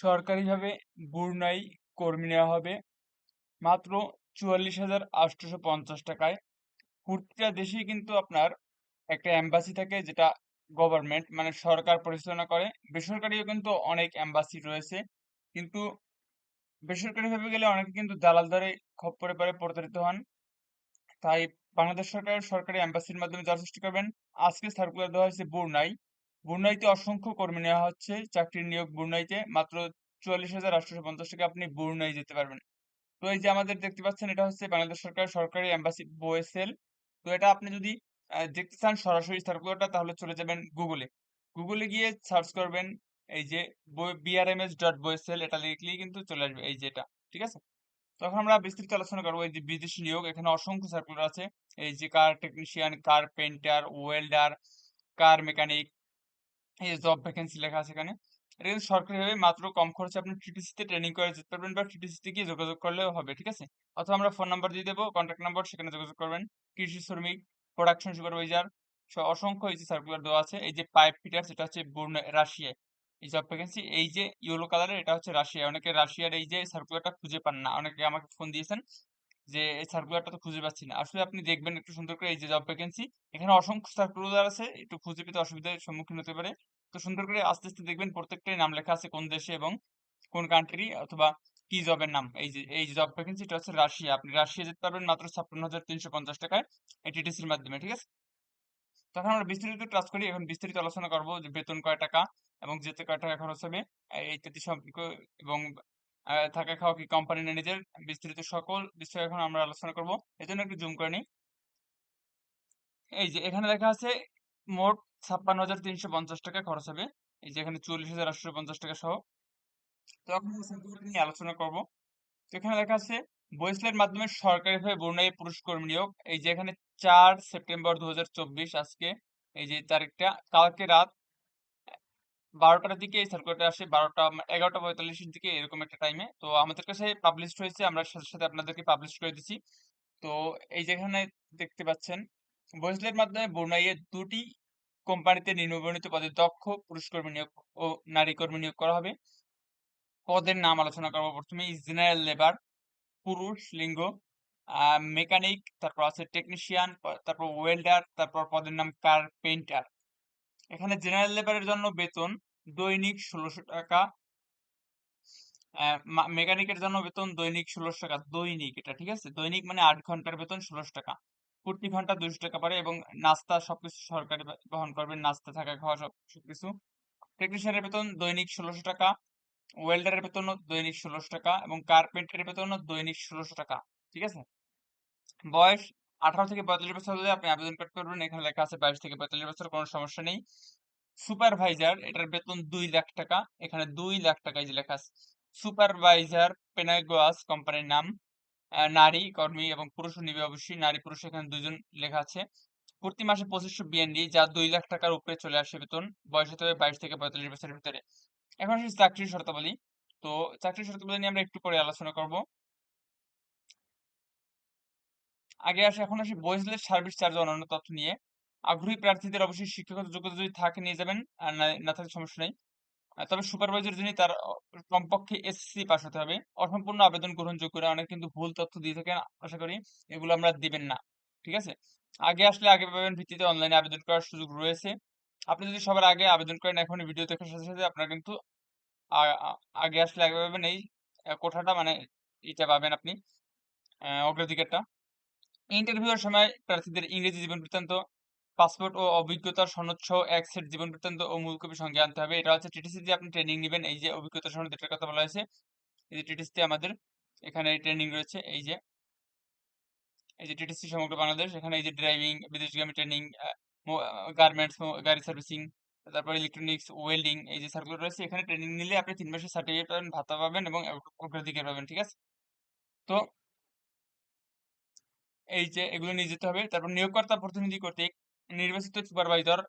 সরকারিভাবে বুরনাই কর্মী নেওয়া হবে। মাত্র চুয়াল্লিশ হাজার আটশোশো পঞ্চাশ টাকায়। প্রতিটা দেশেই কিন্তু আপনার একটা এম্বাসি থাকে যেটা গভর্নমেন্ট মানে সরকার পরিচালনা করে। বেসরকারিও কিন্তু অনেক এম্বাসি রয়েছে। কিন্তু বেসরকারিভাবে গেলে অনেকে কিন্তু দালাল দরে খপ্পরে পরে প্রতারিত হন। তাই বাংলাদেশ সরকার সরকারি এম্বাসির মাধ্যমে যাওয়ার চেষ্টা করবেন। আজকে সার্কুলার দেওয়া হয়েছে বুরনাই। বুরনাইতে অসংখ্য কর্মী নেওয়া হচ্ছে। চাকরির নিয়োগ বুরনাইতে মাত্র চুয়াল্লিশ হাজার আটশোশো পঞ্চাশ টাকা আপনি বুরনাই যেতে পারবেন। তো এই যে আমাদের দেখতে পাচ্ছেন, এটা হচ্ছে বাংলাদেশ সরকার সরকারি এম্বাসি বোয়েসেল তো এটা আপনি যদি দেখতে চান সরাসরি সার্কুলারটা তাহলে চলে যাবেন গুগলে। গুগলে গিয়ে সার্চ করবেন এই যে বিআরএমএস ডট বোয়েসেল এটা লিখলেই কিন্তু চলে আসবে এই যে এটা, ঠিক আছে? তখন আমরা বিস্তৃত আলোচনা করব এই যে বিদেশি নিয়োগ। এখানে অসংখ্য সার্কুলার আছে। এই যে car technician, car painter welder, car mechanic এই জব ভ্যাকেন্সি লেখা আছে এখানে। এটা কিন্তু সরকারিভাবে মাত্র কম খরচে আপনি টিটিসিতে ট্রেনিং করে যেতে পারবেন বা টিটিসিতে গিয়ে যোগাযোগ করলেও হবে, ঠিক আছে? অথবা আমরা ফোন নাম্বার দিয়ে দেবো কন্ট্যাক্ট নাম্বার সেখানে যোগাযোগ করবেন। কৃষি শ্রমিক প্রোডাকশন সুপারভাইজার অসংখ্য এই যে সার্কুলার দেওয়া আছে। এই যে পাইপ ফিটার সেটা হচ্ছে রাশিয়ায় এই জব ভ্যাকেন্সি এই যে ইয়েলো কালারের এটা হচ্ছে রাশিয়া অনেকে রাশিয়ার এই যে সার্কুলারটা খুঁজে পান না। অনেকে আমাকে ফোন দিয়েছেন যে, এই সার্কুলারটা তো খুঁজে পাচ্ছি না। আসলে আপনি দেখবেন একটু সুন্দর করে এই যে জব ভ্যাকেন্সি এখানে অসংখ্য সার্কুলার আছে, একটু খুঁজে পেতে অসুবিধার সম্মুখীন হতে পারে। তো সুন্দর করে আস্তে আস্তে দেখবেন প্রত্যেকটাই নাম লেখা আছে কোন দেশে এবং কোন কান্ট্রি অথবা কি জবের নাম। এই যে, এই জব ভ্যাকেন্সি এটা হচ্ছে রাশিয়া। আপনি রাশিয়া যেতে পারবেন মাত্র ছাপ্পান্ন হাজার তিনশো পঞ্চাশ টাকায় এই টিটিসির মাধ্যমে, ঠিক আছে? তখন আমরা বিস্তারিত ক্লাস করি এখন বিস্তারিত আলোচনা করব যে বেতন কয় টাকা এবং যেতে কয় টাকা খরচ হবে, এই ইত্যাদি সম্পর্ক এবং থাকা খাওয়া কি কোম্পানি না নিজের? বিস্তারিত সকল বিষয় এখন আমরা আলোচনা করব। এই জন্য একটু জুম করে নিই। এই যে, এখানে লেখা আছে, মোট ছাপ্পান্ন হাজার তিনশো পঞ্চাশ টাকা খরচ হবে। এই যে, এখানে চল্লিশ হাজার আটশো পঞ্চাশ টাকা সহ। তো এখন নিয়ে আলোচনা করব। তো এখানে লেখা আছে বইসলের মাধ্যমে সরকারিভাবে বর্ণালী পুরুষ কর্মী নিয়োগ। এই যে, এখানে চার সেপ্টেম্বর দু হাজার চব্বিশ, আজকে। এই যে, তারিখটা, কালকে রাত বারোটার দিকে এই সার্কুলারটা আসে, বারোটা, এগারোটা পঁয়তাল্লিশের দিকে এরকম একটা টাইমে তো আমাদের কাছে পাবলিশ হয়েছে, আমরা সাথে সাথে আপনাদেরকে পাবলিশ করে দিছি। তো এই যেখানে দেখতে পাচ্ছেন বইসলের মাধ্যমে বর্ণাইয়ে দুটি কোম্পানিতে নিম্নবর্ণিত পদে দক্ষ পুরুষ কর্মী নিয়োগ ও নারী কর্মী নিয়োগ করা হবে। পদের নাম আলোচনা করব প্রথমে। জেনারেল লেবার পুরুষ, লিঙ্গ মেকানিক তারপর আছে টেকনিশিয়ান তারপর ওয়েল্ডার তারপর পদের নাম কার্পেন্টার এখানে জেনারেল লেবারের জন্য বেতন, দৈনিক ষোলোশো টাকা। মেকানিকের জন্য বেতন দৈনিক ষোলোশো টাকা, দৈনিক এটা, ঠিক আছে? দৈনিক মানে আট ঘণ্টার বেতন ষোলোশো টাকা। প্রতি ঘণ্টা দুইশো টাকা পারে এবং নাস্তা সবকিছু সরকারি বহন করবে, নাস্তা, থাকা, খাওয়া, সব, সবকিছু। টেকনিশিয়ানের বেতন দৈনিক ষোলোশো টাকা ওয়েল্ডারের বেতন দৈনিক ষোলোশো টাকা এবং কার্পেন্টারের বেতন দৈনিক ষোলোশো টাকা, ঠিক আছে? বয়স আঠারো থেকে পঁয়তাল্লিশ বছর হলে আপনি আবেদন করতে পারবেন এখানে লেখা আছে বাইশ থেকে পঁয়তাল্লিশ বছর, কোনো সমস্যা নেই। সুপারভাইজার, এটার বেতন দুই লাখ টাকা। এখানে দুই লাখ টাকা যে লেখা আছে, সুপারভাইজার পেনাগোয়াস কোম্পানির নাম। নারী, কর্মী এবং পুরুষ নিবে অবশ্যই নারী পুরুষ এখানে দুজন লেখা আছে। প্রতি মাসে পঁচিশশো বিএনডি, যা দুই লাখ টাকার উপরে চলে আসে বেতন। বয়স হতে হবে বাইশ থেকে পঁয়তাল্লিশ বছরের ভিতরে। এখন আসি চাকরির শর্তাবলী। তো চাকরির শর্তাবলী নিয়ে আমরা একটু পরে আলোচনা করব। আগে আসে, এখন আসি বয়েজলের সার্ভিস চার্জ অন্যান্য তথ্য নিয়ে। আগ্রহী প্রার্থীদের অবশ্যই শিক্ষাগত যোগ্যতা যদি থাকে, নিয়ে যাবেন, আর না থাকলে সমস্যা নেই। তবে সুপারভাইজার যিনি তার কমপক্ষে এসএসসি পাস হতে হবে। অসম্পূর্ণ আবেদন গ্রহণযোগ্য না অনেক কিন্তু ভুল তথ্য দিয়ে থাকেন, আশা করি। এগুলো আমরা দিবেন না, ঠিক আছে? আগে আসলে আগে পাবেন ভিত্তিতে অনলাইনে আবেদন করার সুযোগ রয়েছে। আপনি যদি সবার আগে আবেদন করেন এখন ভিডিও দেখার সাথে সাথে আপনার কিন্তু আগে আসলে আগে পাবেন এই কোঠাটা মানে এটা পাবেন আপনি অগ্রাধিকারটা। ইন্টারভিউয়ের সময় প্রার্থীদের ইংরেজি জীবন বৃত্তান্ত, পাসপোর্ট ও অভিজ্ঞতার সনদ সহ এক সেট জীবন বৃত্তান্ত ও মূল কপি সঙ্গে আনতে হবে। এটা হচ্ছে টিটিসি দিয়ে আপনি ট্রেনিং নেবেন। এই যে অভিজ্ঞতা সনদ, এটার কথা বলা হয়েছে। এই যে টিটিসি আমাদের এখানে ট্রেনিং রয়েছে। এই যে এই যে টিটিসি সমগ্র বাংলাদেশ, এখানে এই যে ড্রাইভিং বিদেশগামী ট্রেনিং গার্মেন্টস গাড়ি সার্ভিসিং তারপর ইলেকট্রনিক্স ওয়েল্ডিং এই যে সার্কুলার রয়েছে। এখানে ট্রেনিং নিলে আপনি তিন মাসের সার্টিফিকেট পাবেন, ভাতা পাবেন এবং অগ্রাধিকার পাবেন, ঠিক আছে? তো এই যে এগুলো নিয়ে যেতে হবে। তারপর নিয়োগকর্তা প্রতিনিধি কর্তৃক নির্বাচিত সুপারভাইজার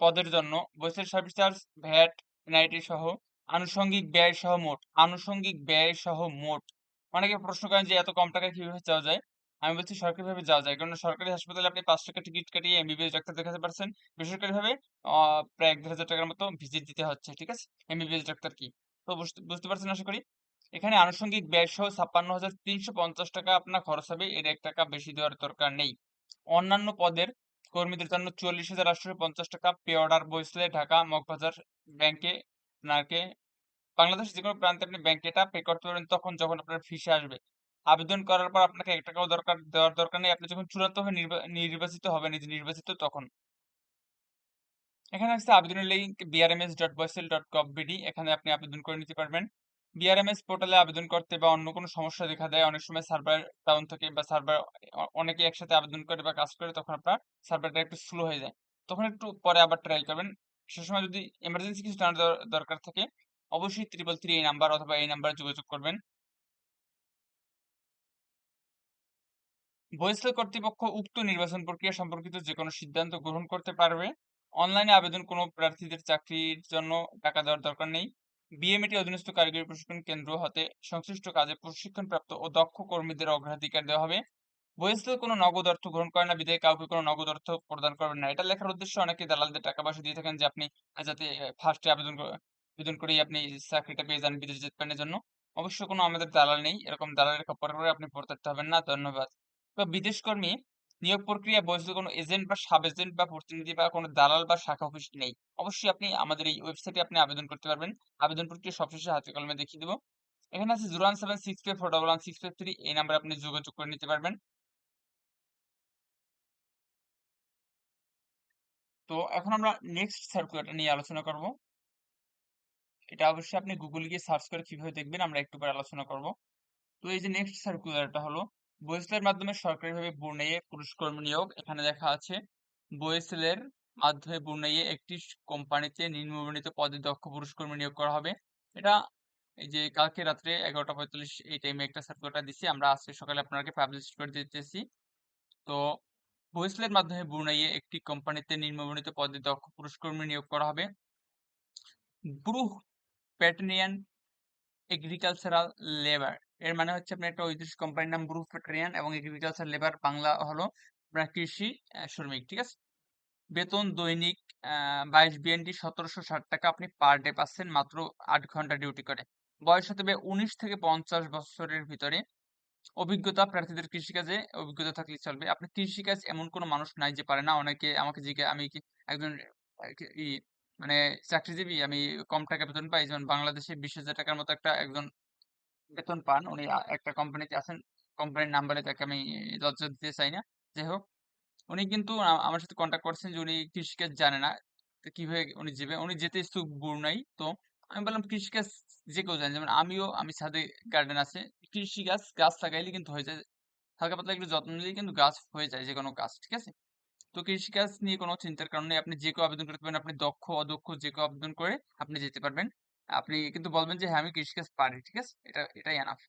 পদের জন্য বছরের সার্ভিস চার্জ ভ্যাট এনআইটি সহ আনুষঙ্গিক ব্যয় সহ মোট, আনুষঙ্গিক ব্যয় সহ মোট। অনেকে প্রশ্ন করেন যে এত কম টাকায় কীভাবে যাওয়া যায়? আমি বলছি সরকারিভাবে যাওয়া যায়। কারণ সরকারি হাসপাতালে আপনি পাঁচ টাকা টিকিট কাটিয়ে এমবিবিএস ডাক্তার দেখাতে পারছেন। বেসরকারি ভাবে আহ, প্রায় এক দেড় হাজার টাকার মতো ভিজিট দিতে হচ্ছে, ঠিক আছে? এমবিবিএস ডাক্তার কি? তো বুঝতে পারছেন আশা করি? এখানে আনুষঙ্গিক ব্যয় সহ ছাপ্পান্ন হাজার তিনশো পঞ্চাশ টাকা আপনার খরচ হবে। এর এক টাকা বেশি দেওয়ার দরকার নেই। অন্যান্য পদের কর্মীদের জন্য চল্লিশ হাজার আটশো পঞ্চাশ টাকা পে অর্ডার বইসলে ঢাকা, মগবাজার ব্যাংকে আপনাকে বাংলাদেশ যে কোনো প্রান্তে আপনি ব্যাংকে এটা পে করতে পারবেন তখন যখন আপনার ফিসে আসবে। আবেদন করার পর আপনাকে এক টাকাও দরকার, দেওয়ার দরকার নেই। আপনি যখন চূড়ান্তভাবে নির্বা- নির্বাচিত হবেন যে নির্বাচিত, তখন। এখানে আছে আবেদনের link BRMS dot BOESL dot gov BD এখানে আপনি আবেদন করে নিতে পারবেন। বিআরএমএস পোর্টালে আবেদন করতে বা অন্য কোনো সমস্যা দেখা দেয়, অনেক সময় সার্ভার ডাউন থাকে বা সার্ভার অনেকে একসাথে আবেদন করে বা কাজ করে, তখন আপনার সার্ভারটা একটু স্লো হয়ে যায়। তখন একটু পরে আবার ট্রাই করবেন। সে সময় যদি এমার্জেন্সি কিছু জানার দরকার থাকে, অবশ্যই ত্রিপল থ্রি এই নাম্বার অথবা এই নাম্বারে যোগাযোগ করবেন। বহিষ্কার কর্তৃপক্ষ উক্ত নির্বাচন প্রক্রিয়া সম্পর্কিত যে কোনো সিদ্ধান্ত গ্রহণ করতে পারবে। অনলাইনে আবেদন কোনো প্রার্থীদের চাকরির জন্য টাকা দেওয়ার দরকার নেই। বিএমএটি অধীনস্থ কারিগরি প্রশিক্ষণ কেন্দ্র হতে সংশ্লিষ্ট কাজে প্রশিক্ষণপ্রাপ্ত ও দক্ষ কর্মীদের অগ্রাধিকার দেওয়া হবে। বহিষ্কার কোনো নগদ অর্থ গ্রহণ করে না বিধায় কাউকে কোনো নগদ অর্থ প্রদান করবেন না। এটা লেখার উদ্দেশ্য অনেকে দালালদের টাকা পয়সা দিয়ে থাকেন যে আপনি যাতে ফার্স্টে আবেদন আবেদন করেই আপনি চাকরিটা পেয়ে যান বিদেশ যেতে পারেন জন্য অবশ্য কোনো আমাদের দালাল নেই। এরকম দালালের খপ্পর করে আপনি পড়তে হবেন না। ধন্যবাদ। তো বিদেশ কর্মী নিয়োগ প্রক্রিয়া বহিষ্কার কোনো এজেন্ট বা সাব এজেন্ট বা প্রতিনিধি বা কোনো দালাল বা শাখা অফিস নেই। অবশ্যই আপনি আমাদের এই ওয়েবসাইটে আপনি আবেদন করতে পারবেন। আবেদন প্রক্রিয়া সবশেষে হাতে কলমে দেখিয়ে দেবো। এখানে আছে zero one seven six five four double one six five three. এই নাম্বারে আপনি যোগাযোগ করে নিতে পারবেন। তো এখন আমরা নেক্সট সার্কুলারটা নিয়ে আলোচনা করব। এটা অবশ্যই আপনি গুগল গিয়ে সার্চ করে কীভাবে দেখবেন, আমরা একটু পরে আলোচনা করব। তো এই যে নেক্সট সার্কুলারটা হলো বয়েসেলের মাধ্যমে সরকারিভাবে বুনাইয়ে পুরুষ কর্মী নিয়োগ, এখানে দেখা আছে। বয়েসেলের মাধ্যমে বুনাইয়ে একটি কোম্পানিতে নিম্নবর্ণিত পদে দক্ষ পুরুষ কর্মী নিয়োগ করা হবে। এটা এই যে কালকে রাত্রে এগারোটা পঁয়তাল্লিশ এই টাইমে একটা সার্কুলারটা দিছি, আমরা আজকে সকালে আপনাকে পাবলিশ করে দিতেছি। তো বয়েসেলের মাধ্যমে বুনাইয়ে একটি কোম্পানিতে নিম্নবর্ণিত পদে দক্ষ পুরুষ কর্মী নিয়োগ করা হবে। ব্রুহ প্যাটেনিয়ান এগ্রিকালচারাল লেবার এর মানে হচ্ছে আপনার একটা ঐতিহ্য কোম্পানির নাম ব্রুফ প্যাটেনিয়ান এবং এগ্রিকালচার লেবার বাংলা হলো আপনার কৃষি শ্রমিক, ঠিক আছে? বেতন দৈনিক বাইশ বিএনডি সতেরোশো ষাট টাকা আপনি পার ডে পাচ্ছেন মাত্র আট ঘণ্টা ডিউটি করে। বয়স হতে হবে উনিশ থেকে পঞ্চাশ বছরের ভিতরে। অভিজ্ঞতা প্রার্থীদের কৃষিকাজে অভিজ্ঞতা থাকলে চলবে। আপনি কৃষিকাজ এমন কোনো মানুষ নাই যে পারে না। অনেকে আমাকে জিজ্ঞে, আমি কি একজন মানে চাকরিজীবী? আমি কম টাকা বেতন পাই। যেমন বাংলাদেশে বিশ হাজার টাকার মতো একটা একজন বেতন পান। উনি একটা কোম্পানিতে আছেন। কোম্পানির নাম বলে তাকে আমি লজ্জা দিতে চাই না। যাই হোক, উনি কিন্তু আমার সাথে কন্ট্যাক্ট করছেন যে উনি কৃষিকাজ জানে না। তো কীভাবে উনি যাবে উনি যেতে ইচ্ছুক নাই তো আমি বললাম, কৃষিকাজ যে কেউ জানে। যেমন আমিও, আমি ছাদে গার্ডেন আছে। কৃষিকাজ গাছ লাগাইলে কিন্তু হয়ে যায়। হালকা পাতলা একটু যত্ন নিলে কিন্তু গাছ হয়ে যায় যে কোনো গাছ ঠিক আছে? তো কৃষিকাজ নিয়ে কোনো চিন্তার কারণে আপনি যে কেউ আবেদন করতে পারেন আপনি দক্ষ, অদক্ষ যে কেউ আবেদন করে আপনি যেতে পারবেন। আপনি কিন্তু বলবেন যে হ্যাঁ আমি কৃষিকাজ পারি, ঠিক আছে? এটা, এটাই এনাফ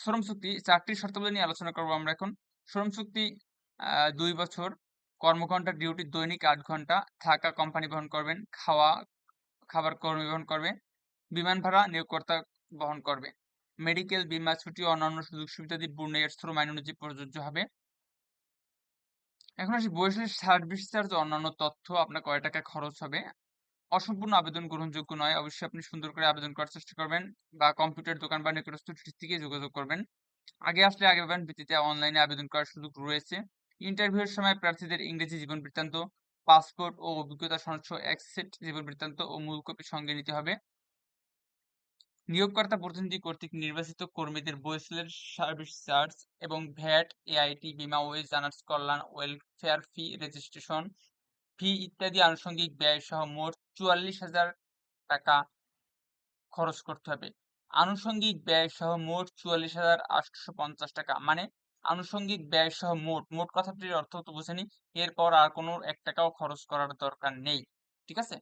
শ্রম চুক্তি চাকরির শর্তাবলী নিয়ে আলোচনা করব আমরা এখন। শ্রম চুক্তি দুই বছর কর্মঘন্টা ডিউটি দৈনিক আট ঘণ্টা থাকা কোম্পানি বহন করবেন, খাওয়া, খাবার কর্মী বহন করবে বিমান ভাড়া নিয়োগকর্তা বহন করবে। মেডিকেল বীমা ছুটি অন্যান্য সুযোগ সুবিধাদি বুনাইয়ের শ্রম আইন অনুযায়ী প্রযোজ্য হবে। এখন আসি বয়সের সার্ভিস চার্জ অন্যান্য তথ্য আপনার কয় টাকা খরচ হবে? অসম্পূর্ণ আবেদন গ্রহণযোগ্য নয়। অবশ্যই আপনি সুন্দর করে আবেদন করার চেষ্টা করবেন বা কম্পিউটার দোকান বা নিকটস্থ থেকে যোগাযোগ করবেন। আগে আসলে আগে পাবেন ভিত্তিতে অনলাইনে আবেদন করার সুযোগ রয়েছে। ইন্টারভিউয়ের সময় প্রার্থীদের ইংরেজি জীবন বৃত্তান্ত, পাসপোর্ট ও অভিজ্ঞতা সনদ এক সেট জীবন বৃত্তান্ত ও মূল কপি সঙ্গে নিতে হবে। নিয়োগকর্তা প্রতিনিধি কর্তৃক নির্বাচিত কর্মীদের বয়সেলের সার্ভিস চার্জ এবং ভ্যাট, এআইটি, বিমা ওয়েজ জানার্স কল্যাণ, ওয়েলফেয়ার ফি, রেজিস্ট্রেশন ফি ইত্যাদি আনুষঙ্গিক ব্যয় সহ মোট চুয়াল্লিশ হাজার টাকা খরচ করতে হবে। আনুষঙ্গিক ব্যয় সহ মোট চুয়াল্লিশ হাজার আটশো পঞ্চাশ টাকা। মানে আনুষঙ্গিক ব্যয় সহ মোট মোট কথাটির অর্থ তো বুঝেনি। এরপর আর কোনো এক টাকাও খরচ করার দরকার নেই। ঠিক আছে?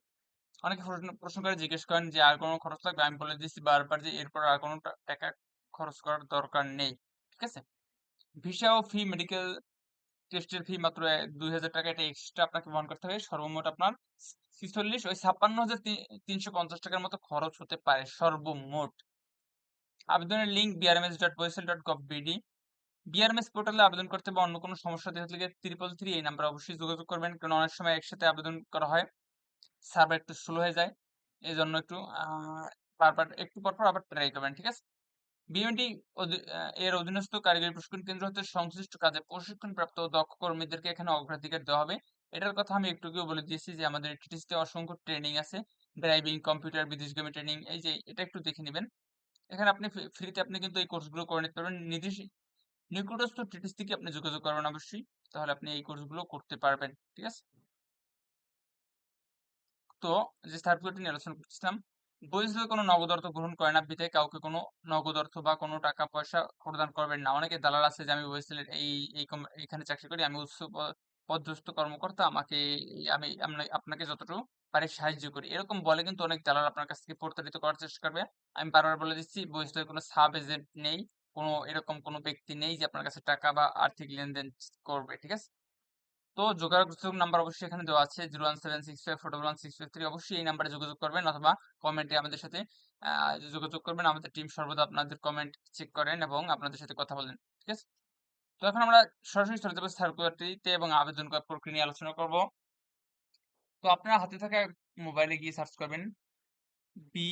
অনেকে প্রশ্ন করে, জিজ্ঞেস করেন যে আর কোনো খরচ লাগবে? আমি বলে দিচ্ছি বারবার যে এরপর আর কোনো টাকা খরচ করার দরকার নেই। ঠিক আছে? ভিসা ও ফি মেডিকেল টেস্টের ফি মাত্র দুই হাজার টাকা। এটা এক্সট্রা আপনাকে বহন করতে হবে। সর্বমোট আপনার ছিচল্লিশ, ওই ছাপ্পান্ন হাজার তিনশো পঞ্চাশ টাকার মতো খরচ হতে পারে, সর্বমোট। আবেদনের link BRMS dot BOESL dot gov BD BRMS পোর্টালে আবেদন করতে বা অন্য কোনো সমস্যা দেখা থাকলে ত্রিপল থ্রি এই নাম্বারে অবশ্যই যোগাযোগ করবেন, কারণ অনেক সময় একসাথে আবেদন করা হয়। সার্ভার একটু স্লো হয়ে যায়। এই জন্য একটু বারবার একটু পর পর আবার ট্রাই করবেন, ঠিক আছে? বিএমডি এর অধীনস্থ কারিগরি প্রশিক্ষণ কেন্দ্র হতে সংশ্লিষ্ট কাজে প্রশিক্ষণপ্রাপ্ত দক্ষ কর্মীদেরকে এখানে অগ্রাধিকার দেওয়া হবে। এটার কথা আমি একটু আগেও বলে দিয়েছি যে আমাদের টিটিসিতে অসংখ্য ট্রেনিং আছে। ড্রাইভিং, কম্পিউটার, বিদেশগামী ট্রেনিং, এই যে এটা একটু দেখে নেবেন। এখানে আপনি ফ্রিতে আপনি কিন্তু এই কোর্সগুলো করে নিতে পারবেন। নির্দেশ, নিকটস্থ টিটিস থেকে আপনি যোগাযোগ করবেন অবশ্যই, তাহলে আপনি এই কোর্সগুলো করতে পারবেন, ঠিক আছে? তো যে সার্কুলারটি নিয়ে আলোচনা করছিলাম বৈধ কোনো নগদ অর্থ গ্রহণ করে না, বিধায় কাউকে কোনো নগদ অর্থ বা কোনো টাকা পয়সা প্রদান করবেন না। অনেকে দালাল আছে যে আমি বলছিলেন, এই এই এইখানে চাকরি করি, আমি উচ্চ পদস্থ কর্মকর্তা, আমাকে আমি আপনাকে যতটুকু পারি সাহায্য করি। এরকম বলে কিন্তু অনেক দালাল আপনার কাছ থেকে প্রতারিত করার চেষ্টা করবে। আমি বারবার বলে দিচ্ছি বৈধ কোনো সাব এজেন্ট নেই, কোনো, এরকম কোনো ব্যক্তি নেই যে আপনার কাছে টাকা বা আর্থিক লেনদেন করবে, ঠিক আছে? তো যোগাযোগ নাম্বার অবশ্যই এখানে দেওয়া আছে zero one seven six five four one six five three অবশ্যই এই নাম্বারে যোগাযোগ করবেন অথবা কমেন্টে আমাদের সাথে যোগাযোগ করবেন, আমাদের টিম সর্বদা আপনাদের কমেন্ট চেক করেন এবং আপনাদের সাথে কথা বলেন, ঠিক আছে? তো এখন আমরা সরাসরি চলে যাব সার্কুলারটিতে এবং আবেদন করার প্রক্রিয়া নিয়ে আলোচনা করব। তো আপনারা হাতে থাকা মোবাইলে গিয়ে সার্চ করবেন B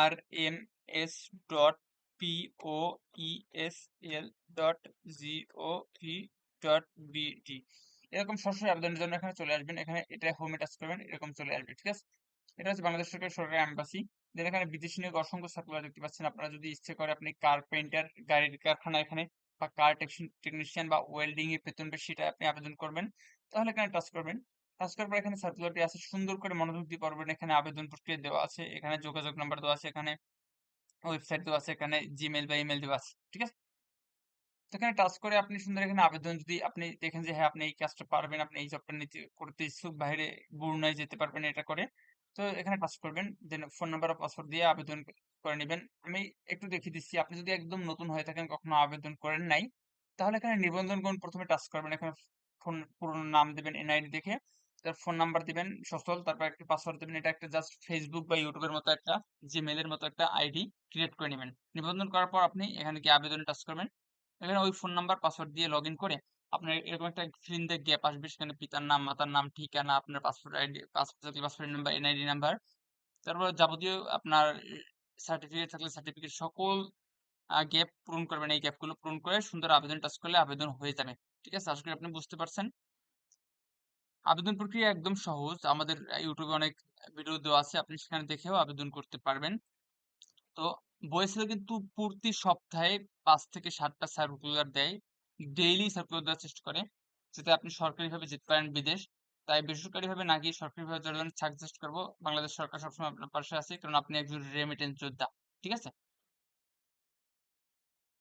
R M S dot P O E S L dot G O V dot B এরকম সরাসরি আবেদনের জন্য এখানে চলে আসবেন। এখানে এটা হোমে টাচ করবেন, এরকম চলে আসবে, ঠিক আছে? এটা হচ্ছে বাংলাদেশ সরকারের সরকারি এম্বাসি দেন এখানে বিদেশি নিয়োগ অসংখ্য সার্কুলার দেখতে পাচ্ছেন। আপনারা যদি ইচ্ছে করে আপনি কার্পেন্টার গাড়ির কারখানা এখানে বা কার টেকনিশিয়ান বা ওয়েল্ডিং এর বেতন সেটা আপনি আবেদন করবেন, তাহলে এখানে টাচ করবেন। টাচ করার পর এখানে সার্কুলারটি আছে, সুন্দর করে মনোযোগ দিয়ে পড়বেন। এখানে আবেদন প্রক্রিয়া দেওয়া আছে, এখানে যোগাযোগ নাম্বার দেওয়া আছে, এখানে ওয়েবসাইট দেওয়া আছে, এখানে জিমেল বা ইমেল দেওয়া আছে, ঠিক আছে? এখানে টাচ করে আপনি সুন্দর এখানে আবেদন যদি আপনি দেখেন যে হ্যাঁ আপনি এই কাজটা পারবেন, আপনি এই জবটা নিতে করতে ইচ্ছুক, বাইরে বরুণায় যেতে পারবেন এটা করে। তো এখানে টাচ করবেন, দেন ফোন নাম্বার পাসওয়ার্ড দিয়ে আবেদন করে নেবেন। আমি একটু দেখিয়ে দিচ্ছি, আপনি যদি একদম নতুন হয়ে থাকেন, কখনো আবেদন করেন নাই, তাহলে এখানে নিবন্ধন করুন প্রথমে টাচ করবেন। এখানে ফোন পুরোনো নাম দেবেন এনআইডি দেখে, তার ফোন নাম্বার দিবেন সচল, তারপর একটা পাসওয়ার্ড দেবেন, এটা একটা জাস্ট ফেসবুক বা ইউটিউবের মতো একটা জিমেলের মতো একটা আইডি ক্রিয়েট করে নেবেন। নিবন্ধন করার পর আপনি এখানে গিয়ে আবেদন টাচ করবেন। এখানে ওই ফোন নাম্বার পাসওয়ার্ড দিয়ে লগ করে আপনার এরকম একটা স্ক্রিন দিয়ে গ্যাপ আসবে সেখানে পিতার নাম, মাতার নাম, ঠিকানা, আপনার passport ID passport passport number NID number তারপর যাবতীয় আপনার সার্টিফিকেট থাকলে সার্টিফিকেট সকল গ্যাপ পূরণ করবেন। এই গ্যাপগুলো পূরণ করে সুন্দর আবেদন টাচ করলে আবেদন হয়ে যাবে। ঠিক আছে? আশা করি আপনি বুঝতে পারছেন। আবেদন প্রক্রিয়া একদম সহজ। আমাদের ইউটিউবে অনেক ভিডিও দেওয়া আছে। আপনি সেখানে দেখেও আবেদন করতে পারবেন। তো বয়েসেল কিন্তু প্রতি সপ্তাহে পাঁচ থেকে সাতটা সার্কুলার দেয়। ডেইলি সার্কুলার দেওয়ার চেষ্টা করে, যাতে আপনি সরকারিভাবে যেতে পারেন বিদেশ। তাই বেসরকারিভাবে না গিয়ে সরকারিভাবে যাওয়ার জন্য সাজেস্ট করব। বাংলাদেশ সরকার সবসময় আপনার পাশে আছে, কারণ আপনি একজন রেমিটেন্স যোদ্ধা, ঠিক আছে?